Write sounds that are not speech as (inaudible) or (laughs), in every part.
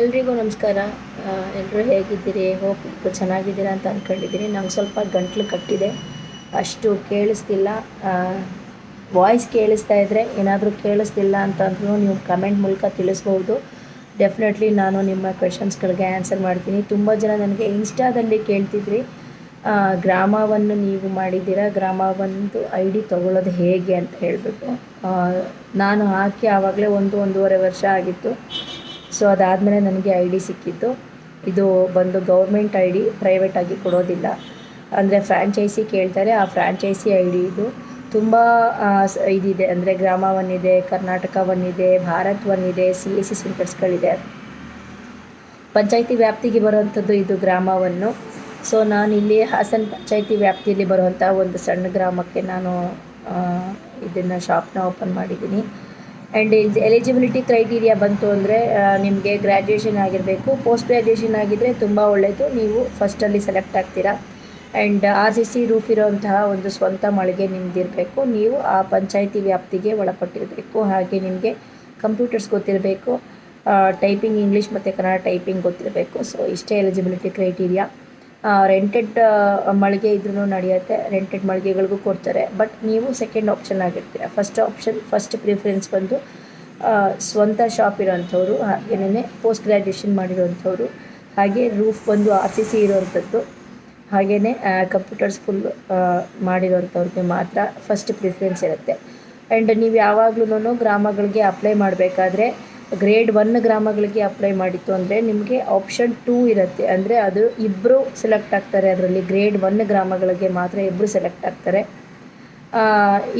ಎಲ್ರಿಗೂ ನಮಸ್ಕಾರ. ಎಲ್ಲರೂ ಹೇಗಿದ್ದೀರಿ? ಹೋಪ್ ಚೆನ್ನಾಗಿದ್ದೀರಾ ಅಂತ ಅಂದ್ಕೊಂಡಿದ್ದೀನಿ ನಂಗೆ ಸ್ವಲ್ಪ ಗಂಟ್ಲು ಕಟ್ಟಿದೆ. ಅಷ್ಟು ಕೇಳಿಸ್ತಿಲ್ಲ. ವಾಯ್ಸ್ ಕೇಳಿಸ್ತಾ ಇದ್ದರೆ ಏನಾದರೂ ಕೇಳಿಸ್ತಿಲ್ಲ ಅಂತಂದ್ರೂ ನೀವು ಕಮೆಂಟ್ ಮೂಲಕ ತಿಳಿಸ್ಬೋದು. ಡೆಫಿನೆಟ್ಲಿ ನಾನು ನಿಮ್ಮ ಕ್ವೆಶನ್ಸ್ಗಳಿಗೆ ಆನ್ಸರ್ ಮಾಡ್ತೀನಿ. ತುಂಬ ಜನ ನನಗೆ ಇನ್ಸ್ಟಾದಲ್ಲಿ ಕೇಳ್ತಿದ್ರಿ. ಗ್ರಾಮವನ್ನು ನೀವು ಮಾಡಿದ್ದೀರಾ? ಗ್ರಾಮವಂದು ಐ ಡಿ ತೊಗೊಳ್ಳೋದು ಹೇಗೆ ಅಂತ ಹೇಳಿಬಿಟ್ಟು. ನಾನು ಹಾಕಿ ಆವಾಗಲೇ ಒಂದು ಒಂದೂವರೆ ವರ್ಷ ಆಗಿತ್ತು. ಸೊ ಅದಾದಮೇಲೆ ನನಗೆ ಐ ಡಿ ಸಿಕ್ಕಿತ್ತು ಇದು ಬಂದು ಗೌರ್ಮೆಂಟ್ ಐ ಡಿ ಪ್ರೈವೇಟಾಗಿ ಕೊಡೋದಿಲ್ಲ. ಅಂದರೆ ಫ್ರ್ಯಾಂಚೈಸಿ ಕೇಳ್ತಾರೆ, ಆ ಫ್ರ್ಯಾಂಚೈಸಿ ಐ ಡಿ ಇದು. ತುಂಬ ಇದಿದೆ. ಅಂದರೆ ಗ್ರಾಮ ಒನ್ ಇದೆ ಕರ್ನಾಟಕ ಒನ್ ಇದೆ ಭಾರತ್ ಒನ್ ಇದೆ ಸಿ ಎ ಸಿ ಸೆಂಟರ್ಸ್ಗಳಿದೆ ಪಂಚಾಯಿತಿ ವ್ಯಾಪ್ತಿಗೆ ಬರುವಂಥದ್ದು ಇದು ಗ್ರಾಮವನ್ನು. ಸೊ ನಾನು ಇಲ್ಲಿ ಹಾಸನ ಪಂಚಾಯಿತಿ ವ್ಯಾಪ್ತಿಯಲ್ಲಿ ಬರುವಂಥ ಒಂದು ಸಣ್ಣ ಗ್ರಾಮಕ್ಕೆ ನಾನು ಇದನ್ನು ಶಾಪ್ನ ಓಪನ್ ಮಾಡಿದ್ದೀನಿ. ಆ್ಯಂಡ್ ಎಲಿಜಿಬಿಲಿಟಿ ಕ್ರೈಟೀರಿಯಾ ಬಂತು ಅಂದರೆ ನಿಮಗೆ ಗ್ರ್ಯಾಜುಯೇಷನ್ ಆಗಿರಬೇಕು. ಪೋಸ್ಟ್ ಗ್ರ್ಯಾಜುಯೇಷನ್ ಆಗಿದ್ದರೆ ತುಂಬ ಒಳ್ಳೆಯದು ನೀವು ಫಸ್ಟಲ್ಲಿ ಸೆಲೆಕ್ಟ್ ಆಗ್ತೀರಾ. And R C C roof ಇರೋಂತಹ ಒಂದು ಸ್ವಂತ ಮಳಿಗೆ ನಿಮ್ದಿರಬೇಕು. ನೀವು ಆ ಪಂಚಾಯಿತಿ ವ್ಯಾಪ್ತಿಗೆ ಒಳಪಟ್ಟಿರಬೇಕು. ಹಾಗೆ ನಿಮಗೆ ಕಂಪ್ಯೂಟರ್ಸ್ ಗೊತ್ತಿರಬೇಕು. ಟೈಪಿಂಗ್ ಇಂಗ್ಲೀಷ್ ಮತ್ತು ಕನ್ನಡ ಟೈಪಿಂಗ್ ಗೊತ್ತಿರಬೇಕು. ಸೊ ಇಷ್ಟೇ ಎಲಿಜಿಬಿಲಿಟಿ ಕ್ರೈಟೀರಿಯಾ ರೆಂಟೆಡ್ ಮಳಿಗೆ ಇದ್ರೂ ನಡೆಯುತ್ತೆ. ರೆಂಟೆಡ್ ಮಳಿಗೆಗಳಿಗೂ ಕೊಡ್ತಾರೆ. ಬಟ್ ನೀವು ಸೆಕೆಂಡ್ ಆಪ್ಷನ್ ಆಗಿರ್ತೀರ. ಫಸ್ಟ್ ಆಪ್ಷನ್ ಫಸ್ಟ್ ಪ್ರಿಫರೆನ್ಸ್ ಬಂದು ಸ್ವಂತ ಶಾಪ್ ಇರೋವಂಥವ್ರು ಹಾಗೆಯೇ ಪೋಸ್ಟ್ ಗ್ರ್ಯಾಜುಯೇಷನ್ ಮಾಡಿರೋವಂಥವ್ರು ಹಾಗೆ ರೂಫ್ ಬಂದು ಆರ್ ಸಿ ಸಿ ಇರೋವಂಥದ್ದು ಹಾಗೆಯೇ ಕಂಪ್ಯೂಟರ್ಸ್ ಫುಲ್ ಮಾಡಿರೋವಂಥವ್ರಿಗೆ ಮಾತ್ರ ಫಸ್ಟ್ ಪ್ರಿಫರೆನ್ಸ್ ಇರುತ್ತೆ. ಆ್ಯಂಡ್ ನೀವು ಯಾವಾಗ್ಲೂ ಗ್ರಾಮಗಳಿಗೆ ಅಪ್ಲೈ ಮಾಡಬೇಕಾದ್ರೆ ಗ್ರೇಡ್ ಒನ್ ಗ್ರಾಮಗಳಿಗೆ ಅಪ್ಲೈ ಮಾಡಿತ್ತು ಅಂದರೆ ನಿಮಗೆ ಆಪ್ಷನ್ ಟೂ ಇರುತ್ತೆ. ಅಂದರೆ ಅದು ಇಬ್ಬರು ಸೆಲೆಕ್ಟ್ ಆಗ್ತಾರೆ ಅದರಲ್ಲಿ. ಗ್ರೇಡ್ ಒನ್ ಗ್ರಾಮಗಳಿಗೆ ಮಾತ್ರ ಇಬ್ಬರು ಸೆಲೆಕ್ಟ್ ಆಗ್ತಾರೆ.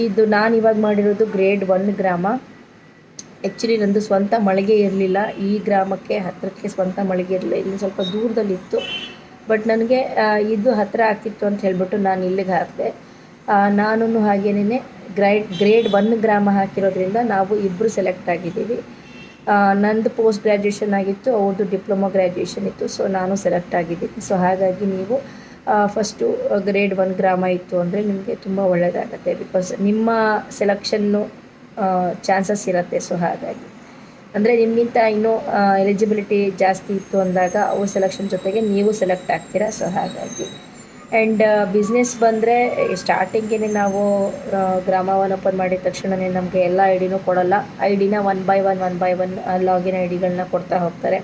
ಇದು ನಾನು ಇವಾಗ ಮಾಡಿರೋದು ಗ್ರೇಡ್ ಒನ್ ಗ್ರಾಮ. ಆ್ಯಕ್ಚುಲಿ ನಂದು ಸ್ವಂತ ಮಳಿಗೆ ಇರಲಿಲ್ಲ. ಈ ಗ್ರಾಮಕ್ಕೆ ಹತ್ತಿರಕ್ಕೆ ಸ್ವಂತ ಮಳಿಗೆ ಇರಲಿಲ್ಲ ಇಲ್ಲಿ ಸ್ವಲ್ಪ ದೂರದಲ್ಲಿತ್ತು. ಬಟ್ ನನಗೆ ಇದು ಹತ್ತಿರ ಆಗ್ತಿತ್ತು ಅಂತ ಹೇಳ್ಬಿಟ್ಟು ನಾನು ಇಲ್ಲಿಗೆ ಹಾಕಿದೆ. ನಾನು ಹಾಗೇನೇ ಗ್ರೈಡ್ ಗ್ರೇಡ್ ಒನ್ ಗ್ರಾಮ ಹಾಕಿರೋದ್ರಿಂದ ನಾವು ಇಬ್ಬರು ಸೆಲೆಕ್ಟ್ ಆಗಿದ್ದೀವಿ. ನಂದು ಪೋಸ್ಟ್ ಗ್ರ್ಯಾಜುಯೇಷನ್ ಆಗಿತ್ತು ಅವ್ರದ್ದು ಡಿಪ್ಲೊಮಾ ಗ್ರ್ಯಾಜುಯೇಷನ್ ಇತ್ತು ಸೊ ನಾನು ಸೆಲೆಕ್ಟ್ ಆಗಿದ್ದೀನಿ. ಸೊ ಹಾಗಾಗಿ ನೀವು ಫಸ್ಟು ಗ್ರೇಡ್ ಒನ್ ಗ್ರಾಮ ಇತ್ತು ಅಂದರೆ ನಿಮಗೆ ತುಂಬ ಒಳ್ಳೆಯದಾಗತ್ತೆ ಬಿಕಾಸ್ ನಿಮ್ಮ ಸೆಲೆಕ್ಷನ್ನು ಚಾನ್ಸಸ್ ಇರುತ್ತೆ. ಸೊ ಹಾಗಾಗಿ ಅಂದರೆ ನಿಮಗಿಂತ ಇನ್ನೂ ಎಲಿಜಿಬಿಲಿಟಿ ಜಾಸ್ತಿ ಇತ್ತು ಅಂದಾಗ ಅವ್ರ ಸೆಲೆಕ್ಷನ್ ಜೊತೆಗೆ ನೀವು ಸೆಲೆಕ್ಟ್ ಆಗ್ತೀರಾ? ಸೊ ಹಾಗಾಗಿ ಆ್ಯಂಡ್ ಬಿಸ್ನೆಸ್ ಬಂದರೆ ಸ್ಟಾರ್ಟಿಂಗೇ ನಾವು ಆ, ಗ್ರಾಮವನ್ನು ಓಪನ್ ಮಾಡಿದ ತಕ್ಷಣವೇ ನಮಗೆ ಎಲ್ಲ ಐ ಡಿನೂ ಕೊಡೋಲ್ಲ. ಐ ಡಿನ one by one one by one login I ಡಿಗಳನ್ನ ಕೊಡ್ತಾ ಹೋಗ್ತಾರೆ.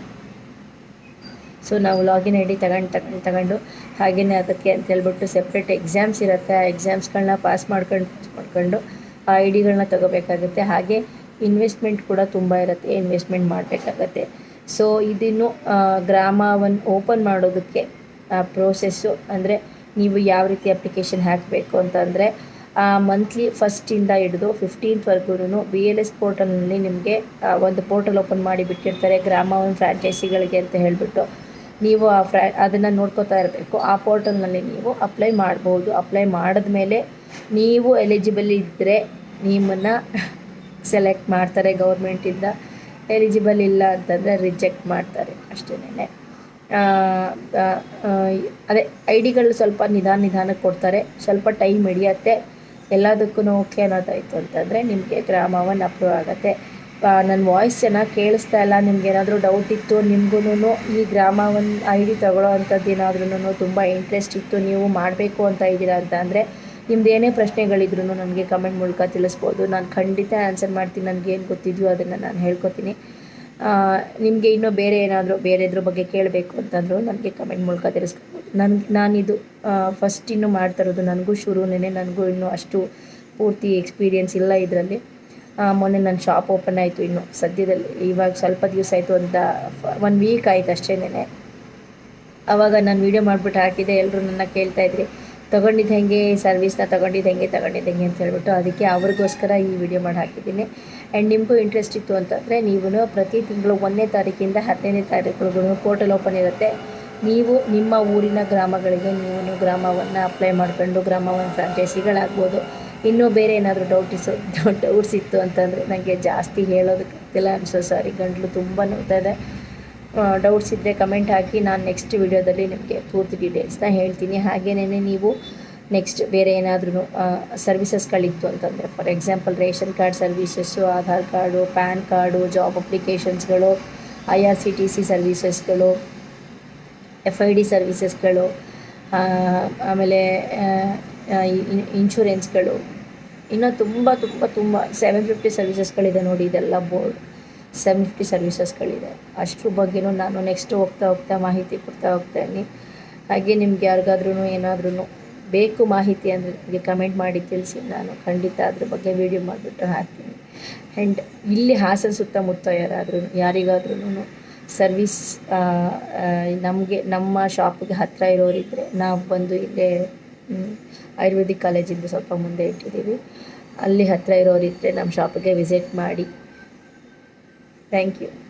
ಸೊ ನಾವು ಲಾಗಿನ್ ಐ ಡಿ ತಗೊಂಡು ತಗೊಂಡು ತಗೊಂಡು ಹಾಗೆಯೇ ಅದಕ್ಕೆ ಅಂತ ಹೇಳ್ಬಿಟ್ಟು ಸೆಪ್ರೇಟ್ ಎಕ್ಸಾಮ್ಸ್ ಇರುತ್ತೆ. ಆ ಎಕ್ಸಾಮ್ಸ್ಗಳನ್ನ ಪಾಸ್ ಮಾಡ್ಕೊಂಡು ಮಾಡ್ಕೊಂಡು ಆ ಐ ಡಿಗಳನ್ನ ತಗೋಬೇಕಾಗುತ್ತೆ. ಹಾಗೆ ಇನ್ವೆಸ್ಟ್ಮೆಂಟ್ ಕೂಡ ತುಂಬ ಇರುತ್ತೆ. ಇನ್ವೆಸ್ಟ್ಮೆಂಟ್ ಮಾಡಬೇಕಾಗತ್ತೆ. ಸೊ ಇದನ್ನು ಗ್ರಾಮವನ್ನು ಓಪನ್ ಮಾಡೋದಕ್ಕೆ ಪ್ರೋಸೆಸ್ಸು ಅಂದರೆ ನೀವು ಯಾವ ರೀತಿ ಅಪ್ಲಿಕೇಶನ್ ಹಾಕಬೇಕು ಅಂತಂದರೆ ಮಂತ್ಲಿ ಫಸ್ಟಿಂದ ಹಿಡಿದು ಫಿಫ್ಟೀನ್ತ್ವರೆಗೂ ಬಿ ಎಲ್ ಎಸ್ ಪೋರ್ಟಲ್ನಲ್ಲಿ ನಿಮಗೆ ಒಂದು ಪೋರ್ಟಲ್ ಓಪನ್ ಮಾಡಿ ಬಿಟ್ಟಿರ್ತಾರೆ, ಗ್ರಾಮ ಒಂದು ಫ್ರ್ಯಾಂಚೈಸಿಗಳಿಗೆ ಅಂತ ಹೇಳಿಬಿಟ್ಟು. ನೀವು ಆ ಫ್ರ್ಯಾ ಅದನ್ನು ನೋಡ್ಕೋತಾ ಇರಬೇಕು. ಆ ಪೋರ್ಟಲ್ನಲ್ಲಿ ನೀವು ಅಪ್ಲೈ ಮಾಡ್ಬೋದು. ಅಪ್ಲೈ ಮಾಡಿದ ಮೇಲೆ ನೀವು ಎಲಿಜಿಬಲ್ ಇದ್ದರೆ ನಿಮ್ಮನ್ನು ಸೆಲೆಕ್ಟ್ ಮಾಡ್ತಾರೆ ಗೌರ್ಮೆಂಟಿಂದ ಎಲಿಜಿಬಲ್ ಇಲ್ಲ ಅಂತಂದರೆ ರಿಜೆಕ್ಟ್ ಮಾಡ್ತಾರೆ ಅಷ್ಟೇನೆ. ಅದೇ ಐ ಡಿಗಳು ಸ್ವಲ್ಪ ನಿಧಾನ ನಿಧಾನಕ್ಕೆ ಕೊಡ್ತಾರೆ. ಸ್ವಲ್ಪ ಟೈಮ್ ಹಿಡಿಯತ್ತೆ. ಎಲ್ಲದಕ್ಕೂ ಓಕೆ ಅನ್ನೋದಾಯಿತು ಅಂತಂದರೆ ನಿಮಗೆ ಗ್ರಾಮವನ್ನು ಅಪ್ರೂವ್ ಆಗುತ್ತೆ. ನನ್ನ ವಾಯ್ಸ್ ಚೆನ್ನಾಗಿ ಕೇಳಿಸ್ತಾ ಇಲ್ಲ. ನಿಮ್ಗೆ ಏನಾದರೂ ಡೌಟ್ ಇತ್ತು ನಿಮ್ಗೂ ಈ ಗ್ರಾಮವನ್ನು ಐ ಡಿ ತಗೊಳ್ಳೋ ಅಂಥದ್ದು ಏನಾದ್ರೂ ತುಂಬ ಇಂಟ್ರೆಸ್ಟ್ ಇತ್ತು. ನೀವು ಮಾಡಬೇಕು ಅಂತ ಇದ್ದೀರಾ ಅಂತ ಅಂದರೆ ನಿಮ್ದು ಏನೇ ಪ್ರಶ್ನೆಗಳಿದ್ರು ನನಗೆ ಕಮೆಂಟ್ ಮೂಲಕ ತಿಳಿಸ್ಬೋದು. ನಾನು ಖಂಡಿತ ಆನ್ಸರ್ ಮಾಡ್ತೀನಿ. ನನಗೇನು ಗೊತ್ತಿದೆಯೋ ಅದನ್ನು ನಾನು ಹೇಳ್ಕೊತೀನಿ. ನಿಮಗೆ ಇನ್ನೂ ಬೇರೆ ಏನಾದರೂ ಬೇರೆದ್ರ ಬಗ್ಗೆ ಕೇಳಬೇಕು ಅಂತಂದರೂ ನನಗೆ ಕಮೆಂಟ್ ಮೂಲಕ ತಿಳಿಸ್ಕೊಬೋದು ನಾನು, ನಾನಿದು ಫಸ್ಟ್ ಇನ್ನೂ ಮಾಡ್ತಾ ಇರೋದು ನನಗೂ ಶುರುನೇ ನನಗೂ ಇನ್ನೂ ಅಷ್ಟು ಪೂರ್ತಿ ಎಕ್ಸ್ಪೀರಿಯೆನ್ಸ್ ಇಲ್ಲ ಇದರಲ್ಲಿ. ಮೊನ್ನೆ ನನ್ನ ಶಾಪ್ ಓಪನ್ ಆಯಿತು ಇನ್ನು, ಸದ್ಯದಲ್ಲಿ. ಇವಾಗ ಸ್ವಲ್ಪ ದಿವಸ ಆಯಿತು ಅಂತ ಒನ್ ವೀಕ್ ಆಯಿತು ಅಷ್ಟೇನೆ ಆವಾಗ ನಾನು ವೀಡಿಯೋ ಮಾಡಿಬಿಟ್ಟು ಹಾಕಿದೆ ಎಲ್ಲರೂ ನನ್ನ ಕೇಳ್ತಾ ಇದ್ರಿ. ತೊಗೊಂಡಿದ್ದು ಹೆಂಗೆ, ಸರ್ವಿಸ್ನ ತೊಗೊಂಡಿದ್ದು ಹೆಂಗೆ ತೊಗೊಂಡಿದ್ದು ಹೆಂಗೆ ಅಂತ ಹೇಳ್ಬಿಟ್ಟು ಅದಕ್ಕೆ ಅವ್ರಿಗೋಸ್ಕರ ಈ ವಿಡಿಯೋ ಮಾಡಿ ಹಾಕಿದ್ದೀನಿ. ಆ್ಯಂಡ್ ನಿಮಗೂ ಇಂಟ್ರೆಸ್ಟ್ ಇತ್ತು ಅಂತಂದರೆ ನೀವು ಪ್ರತಿ ತಿಂಗಳು ಒಂದನೇ ತಾರೀಕಿಂದ ಹತ್ತನೇ ತಾರೀಕುಗಳು ಪೋರ್ಟಲ್ ಓಪನ್ ಇರುತ್ತೆ. ನೀವು ನಿಮ್ಮ ಊರಿನ ಗ್ರಾಮಗಳಿಗೆ ನೀವು ಗ್ರಾಮವನ್ನು ಅಪ್ಲೈ ಮಾಡ್ಕೊಂಡು ಗ್ರಾಮವನ್ನು ಫ್ರಾಂಚೈಸಿಗಳಾಗ್ಬೋದು ಇನ್ನೂ ಬೇರೆ ಏನಾದರೂ ಡೌಟ್ ಇಸು (laughs) ಡೌಟ್ಸ್ ಇತ್ತು ಅಂತಂದರೆ ನನಗೆ ಜಾಸ್ತಿ ಹೇಳೋದಕ್ಕಾಗ್ತಿಲ್ಲ. ಅನ್ಸೋ ಸೊ ಸಾರಿ ಗಂಟ್ಲು ತುಂಬ ನೋಡ್ತಾ ಇದೆ. ಡೌಟ್ಸ್ ಇದ್ದರೆ ಕಮೆಂಟ್ ಹಾಕಿ. ನಾನು ನೆಕ್ಸ್ಟ್ ವಿಡಿಯೋದಲ್ಲಿ ನಿಮಗೆ ಪೂರ್ತಿ ಡೀಟೇಲ್ಸ್ನ ಹೇಳ್ತೀನಿ. ಹಾಗೇನೇ ನೀವು ನೆಕ್ಸ್ಟ್ ಬೇರೆ ಏನಾದ್ರೂ ಸರ್ವಿಸಸ್ಗಳಿತ್ತು ಅಂತಂದರೆ for example ration card services Aadhaar card, PAN card job ಅಪ್ಲಿಕೇಶನ್ಸ್ಗಳು I R C T C ಸರ್ವಿಸಸ್ಗಳು F I D ಸರ್ವಿಸಸ್ಗಳು ಆಮೇಲೆ ಇನ್ಶೂರೆನ್ಸ್ಗಳು ಇನ್ನೂ ತುಂಬ ತುಂಬ ತುಂಬ ಸೆವೆನ್ ಫಿಫ್ಟಿ ಸರ್ವಿಸಸ್ಗಳಿದೆ ನೋಡಿ ಇದೆಲ್ಲ ಬೋರ್ಡ್ ಸೆವೆನ್ ಫಿಫ್ಟಿ ಸರ್ವಿಸಸ್ಗಳಿದೆ. ಅಷ್ಟ್ರ ಬಗ್ಗೆನೂ ನಾನು ನೆಕ್ಸ್ಟ್ ಹೋಗ್ತಾ ಹೋಗ್ತಾ ಮಾಹಿತಿ ಕೊಡ್ತಾ ಹೋಗ್ತಾಯಿದ್ದೀನಿ ಹಾಗೆ ನಿಮ್ಗೆ ಯಾರಿಗಾದ್ರೂ ಏನಾದ್ರೂ ಬೇಕು ಮಾಹಿತಿ ಅಂದರೆ ನಿಮಗೆ ಕಮೆಂಟ್ ಮಾಡಿ ತಿಳಿಸಿ. ನಾನು ಖಂಡಿತ ಅದ್ರ ಬಗ್ಗೆ ವೀಡಿಯೋ ಮಾಡಿಬಿಟ್ಟು ಹಾಕ್ತೀನಿ. ಆ್ಯಂಡ್ ಇಲ್ಲಿ ಹಾಸನ ಸುತ್ತಮುತ್ತ ಯಾರಾದ್ರೂ ಯಾರಿಗಾದ್ರೂ ಸರ್ವಿಸ್ ನಮಗೆ, ನಮ್ಮ ಶಾಪಿಗೆ ಹತ್ತಿರ ಇರೋರಿದ್ದರೆ ನಾವು ಬಂದು ಇಲ್ಲೇ ಆಯುರ್ವೇದಿಕ್ ಕಾಲೇಜಿಂದ ಸ್ವಲ್ಪ ಮುಂದೆ ಇಟ್ಟಿದ್ದೀವಿ. ಅಲ್ಲಿ ಹತ್ತಿರ ಇರೋರಿದ್ದರೆ ನಮ್ಮ ಶಾಪಿಗೆ ವಿಸಿಟ್ ಮಾಡಿ Thank you.